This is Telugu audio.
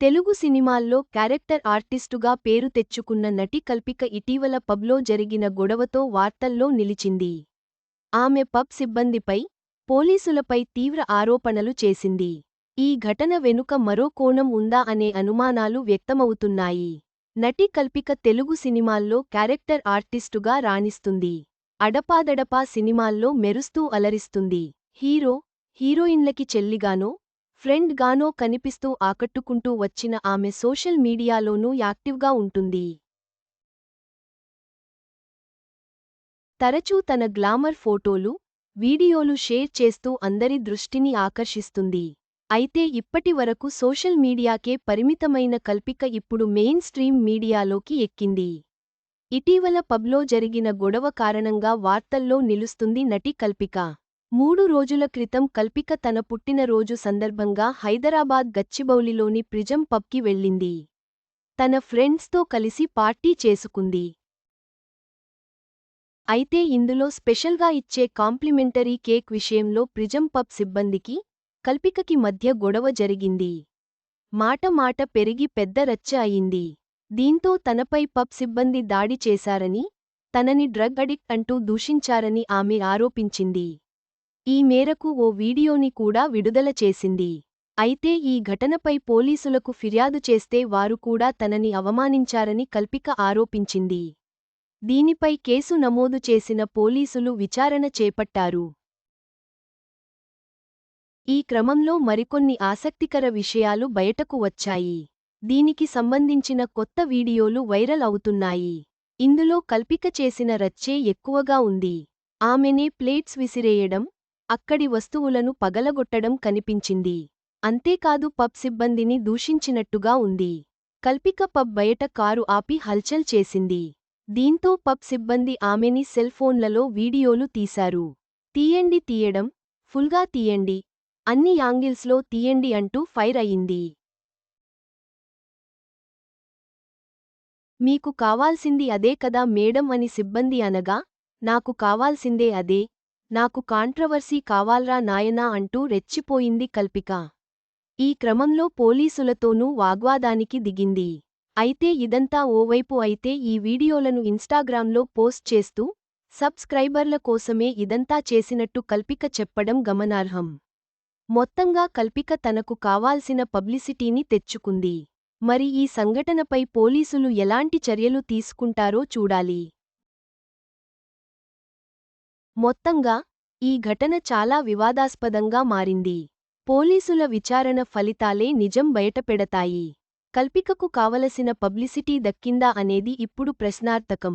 తెలుగు సినిమాల్లో క్యారెక్టర్ ఆర్టిస్టుగా పేరు తెచ్చుకున్న నటి కల్పిక ఇటీవల పబ్లో జరిగిన గొడవతో వార్తల్లో నిలిచింది. ఆమె పబ్ సిబ్బందిపై పోలీసులపై తీవ్ర ఆరోపణలు చేసింది. ఈ ఘటన వెనుక మరో కోణం ఉందా అనే అనుమానాలు వ్యక్తమవుతున్నాయి. నటి కల్పిక తెలుగు సినిమాల్లో క్యారెక్టర్ ఆర్టిస్టుగా రాణిస్తుంది. అడపాదడపా సినిమాల్లో మెరుస్తూ అలరిస్తుంది. హీరో హీరోయిన్లకి చెల్లిగానో ఫ్రెండ్ గానో కనిపిస్తూ ఆకట్టుకుంటూ వచ్చిన ఆమె సోషల్ మీడియాలోనూ యాక్టివ్గా ఉంటుంది. తరచూ తన గ్లామర్ ఫోటోలు వీడియోలు షేర్ చేస్తూ అందరి దృష్టిని ఆకర్షిస్తుంది. అయితే ఇప్పటి వరకు సోషల్ మీడియాకే పరిమితమైన కల్పిక ఇప్పుడు మెయిన్ స్ట్రీమ్ మీడియాలోకి ఎక్కింది. ఇటీవల పబ్లో జరిగిన గొడవ కారణంగా వార్తల్లో నిలుస్తుంది నటి కల్పిక. మూడు రోజుల క్రితం కల్పిక తన పుట్టినరోజు సందర్భంగా హైదరాబాద్ గచ్చిబౌలిలోని ప్రిజం పబ్కి వెళ్ళింది. తన ఫ్రెండ్స్తో కలిసి పార్టీ చేసుకుంది. అయితే ఇందులో స్పెషల్గా ఇచ్చే కాంప్లిమెంటరీ కేక్ విషయంలో ప్రిజం పబ్ సిబ్బందికి కల్పికకి మధ్య గొడవ జరిగింది. మాట మాట పెరిగి పెద్ద రచ్చ అయింది. దీంతో తనపై పబ్ సిబ్బంది దాడి చేశారని తనని డ్రగ్ అడిక్ట్ అంటూ దూషించారని ఆమె ఆరోపించింది. ఈ మేరకు ఓ వీడియోని కూడా విడుదల చేసింది. అయితే ఈ ఘటనపై పోలీసులకు ఫిర్యాదు చేస్తే వారు కూడా తనని అవమానించారని కల్పిక ఆరోపించింది. దీనిపై కేసు నమోదు చేసిన పోలీసులు విచారణ చేపట్టారు. ఈ క్రమంలో మరికొన్ని ఆసక్తికర విషయాలు బయటకు వచ్చాయి. దీనికి సంబంధించిన కొత్త వీడియోలు వైరల్ అవుతున్నాయి. ఇందులో కల్పిక చేసిన రచ్చే ఎక్కువగా ఉంది. ఆమెనే ప్లేట్స్ విసిరేయడం అక్కడి వస్తువులను పగలగొట్టడం కనిపించింది. అంతేకాదు పబ్ సిబ్బందిని దూషించినట్టుగా ఉంది. కల్పిక పబ్ బయట కారు ఆపి హల్చల్ చేసింది. దీంతో పబ్ సిబ్బంది ఆమెని సెల్ఫోన్లలో వీడియోలు తీశారు. తీయండి తీయడం ఫుల్గా తీయండి అన్ని యాంగిల్స్లో తీయండి అంటూ ఫైర్ అయింది. మీకు కావాల్సింది అదే కదా మేడం అని సిబ్బంది అనగా నాకు కావాల్సిందే అదే నాకు కాంట్రవర్సీ కావాల్రా నాయనా అంటూ రెచ్చిపోయింది కల్పిక. ఈ క్రమంలో పోలీసులతోనూ వాగ్వాదానికి దిగింది. అయితే ఇదంతా ఓవైపు అయితే ఈ వీడియోలను ఇన్స్టాగ్రామ్లో పోస్ట్ చేస్తూ సబ్స్క్రైబర్ల కోసమే ఇదంతా చేసినట్టు కల్పిక చెప్పడం గమనార్హం. మొత్తంగా కల్పిక తనకు కావాల్సిన పబ్లిసిటీని తెచ్చుకుంది. మరి ఈ సంఘటనపై పోలీసులు ఎలాంటి చర్యలు తీసుకుంటారో చూడాలి. మొత్తంగా ఈ ఘటన చాలా వివాదాస్పదంగా మారింది. పోలీసుల విచారణ ఫలితాలే నిజం బయటపెడతాయి. కల్పికకు కావలసిన పబ్లిసిటీ దక్కిందా అనేది ఇప్పుడు ప్రశ్నార్థకం.